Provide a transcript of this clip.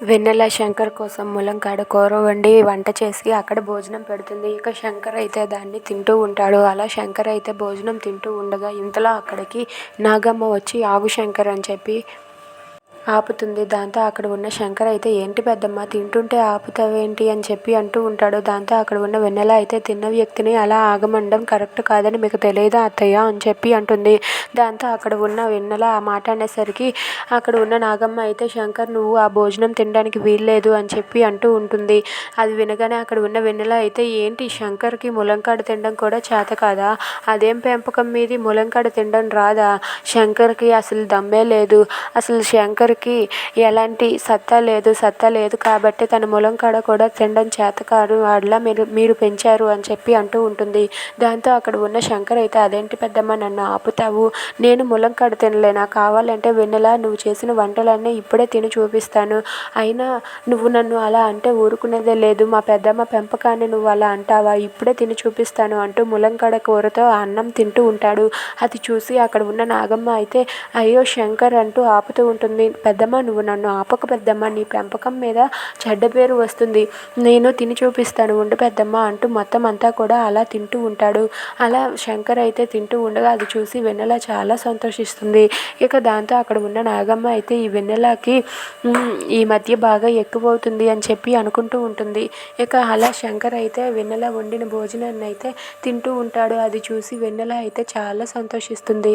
వెన్నెల శంకర్ కోసం ములంకాడ కూర వండి వంట చేసి అక్కడ భోజనం పెడుతుంది. ఇక శంకర్ అయితే దాన్ని తింటూ ఉంటాడు. అలా శంకర్ అయితే భోజనం తింటూ ఉండగా ఇంతలో అక్కడికి నాగమ్మ వచ్చి ఆగు శంకర్ అని చెప్పి ఆపుతుంది. దాంతో అక్కడ ఉన్న శంకర్ అయితే ఏంటి పెద్దమ్మ తింటుంటే ఆపుతావేంటి? అని చెప్పి అంటూ ఉంటాడు. దాంతో అక్కడ ఉన్న వెన్నెల అయితే తిన్న వ్యక్తిని అలా ఆగమండం కరెక్ట్ కాదని మీకు తెలియదా అత్తయ్య? అని చెప్పి అంటుంది. దాంతో అక్కడ ఉన్న వెన్నెల ఆ మాట అనేసరికి అక్కడ ఉన్న నాగమ్మ అయితే శంకర్ నువ్వు ఆ భోజనం తినడానికి వీల్లేదు అని చెప్పి అంటూ ఉంటుంది. అది వినగానే అక్కడ ఉన్న వెన్నెల అయితే ఏంటి శంకర్కి ములంకాడ తినడం కూడా చేత కాదా? అదేం పెంపకం మీది? ములంకాడ తినడం రాదా? శంకర్కి అసలు దమ్మే లేదు. అసలు శంకర్ శంకర్కి ఎలాంటి సత్తా లేదు సత్తా లేదు కాబట్టి తన ములంకాడ కూడా తినడం చేత కాదు. వాడిలా మీరు మీరు పెంచారు అని చెప్పి అంటూ ఉంటుంది. దాంతో అక్కడ ఉన్న శంకర్ అయితే అదేంటి పెద్దమ్మ నన్ను ఆపుతావు? నేను ములంకాడ తినలేనా కావాలంటే వెన్నెలా నువ్వు చేసిన వంటలన్నీ ఇప్పుడే తిని చూపిస్తాను. అయినా నువ్వు నన్ను అలా అంటే ఊరుకునేదే లేదు. మా పెద్దమ్మ పెంపకాన్ని నువ్వు అలా అంటావా? ఇప్పుడే తిని చూపిస్తాను అంటూ ములంకాడ కూరతో అన్నం తింటూ ఉంటాడు. అది చూసి అక్కడ ఉన్న నాగమ్మ అయితే అయ్యో శంకర్ అంటూ ఆపుతూ ఉంటుంది. పెద్దమ్మ నువ్వు నన్ను ఆపక పెద్దమ్మ నీ పెంపకం మీద చెడ్డ పేరు వస్తుంది. నేను తిని చూపిస్తాను ఉండు పెద్దమ్మ అంటూ మొత్తం అంతా కూడా అలా తింటూ ఉంటాడు. అలా శంకర్ అయితే తింటూ ఉండగా అది చూసి వెన్నెల చాలా సంతోషిస్తుంది. ఇక దాంతో అక్కడ ఉన్న నాగమ్మ అయితే ఈ వెన్నెలకి ఈ మధ్య బాగా ఎక్కువ అవుతుంది అని చెప్పి అనుకుంటూ ఉంటుంది. ఇక అలా శంకర్ అయితే వెన్నెల వండిన భోజనాన్ని అయితే తింటూ ఉంటాడు. అది చూసి వెన్నెల అయితే చాలా సంతోషిస్తుంది.